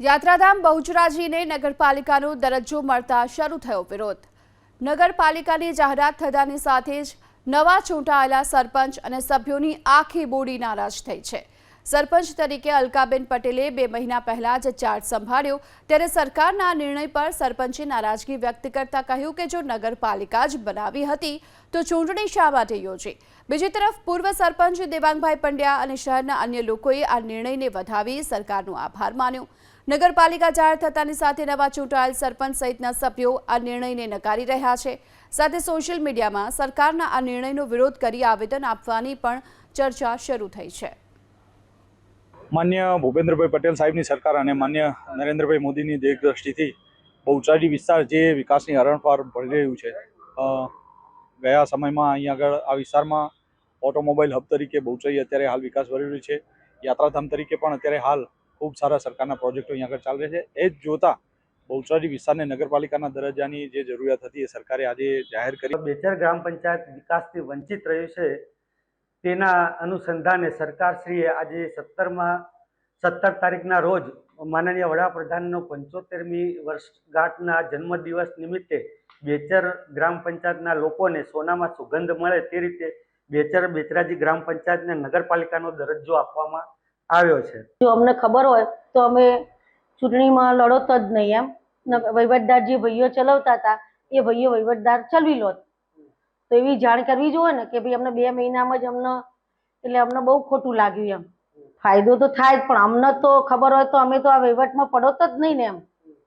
યાત્રાધામ બહુચરાજીને નગરપાલિકાનો દરજ્જો મળતા શરૂ થયો વિરોધ. નગરપાલિકાની જાહેરાત થતાની સાથે જ નવા ચૂંટાયેલા સરપંચ અને સભ્યોની આખી બોડી નારાજ થઈ છે. સરપંચ તરીકે અલકાબેન પટેલે બે મહિના પહેલા જ ચાર્જ સંભાળ્યો. ત્યારે સરકારના આ નિર્ણય પર સરપંચે નારાજગી વ્યક્ત કરતા કહ્યું કે જો નગરપાલિકા જ બનાવી હતી, તો ચૂંટણી શા માટે યોજી? બીજી તરફ, પૂર્વ સરપંચ દેવાંગભાઈ પંડ્યા અને શહેરના અન્ય લોકોએ આ નિર્ણયને વધાવી સરકારનો આભાર માન્યો. નગરપાલિકા જાહેર થતાની સાથે નવા ચૂંટાયેલ સરપંચ સહિતના સભ્યો આ નિર્ણયને નકારી રહ્યા છે. સાથે સોશિયલ મીડિયામાં સરકારના આ નિર્ણયનો વિરોધ કરી આવેદન આપવાની પણ ચર્ચા શરૂ થઈ છે. માન્ય ભૂપેન્દ્રભાઈ પટેલ સાહેબની સરકાર અને માન્ય નરેન્દ્રભાઈ મોદીની દેખદ્રષ્ટિથી બહુચરાજી વિસ્તાર જે વિકાસની હરણફાળ ભળી રહ્યું છે. ગયા સમયમાં અહીં આગળ આ વિસ્તારમાં ઓટોમોબાઈલ હબ તરીકે બહુચાઈ અત્યારે હાલ વિકાસ ભરી રહ્યું છે. યાત્રાધામ તરીકે પણ અત્યારે હાલ ખૂબ સારા સરકારના પ્રોજેક્ટો અહીં આગળ ચાલી રહ્યા છે. એ જ જોતા બહુચરાજી વિસ્તારને નગરપાલિકાના દરજ્જાની જે જરૂરિયાત હતી એ સરકારે આજે જાહેર કરી. બેચર ગ્રામ પંચાયત વિકાસથી વંચિત રહ્યું છે. તેના અનુસંધાને સરકારશ્રીએ આજે સત્તરમાં, સત્તર તારીખના રોજ માનનીય વડાપ્રધાનનો પંચોતેરમી વર્ષગાંઠના જન્મદિવસ નિમિત્તે બેચર ગ્રામ પંચાયતના લોકોને સોનામાં સુગંધ મળે તે રીતે બેચર બેચરાજી ગ્રામ પંચાયતને નગરપાલિકાનો દરજ્જો આપવામાં આવ્યો છે. જો અમને ખબર હોય તો અમે ચૂંટણીમાં લડોત જ નહીં એમ. વહીવટદાર જે ભાઈઓ ચલાવતા હતા, એ ભાઈઓ વહીવટદાર ચલવી લોત. તો એવી જાણ કરવી જોઈએ ને કે ભાઈ અમને બે મહિનામાં જ અમને, એટલે અમને બહુ ખોટું લાગ્યું એમ. ફાયદો તો થાય જ, પણ અમને તો ખબર હોય તો અમે તો આ વહીવટમાં પડોત જ નહીં ને એમ.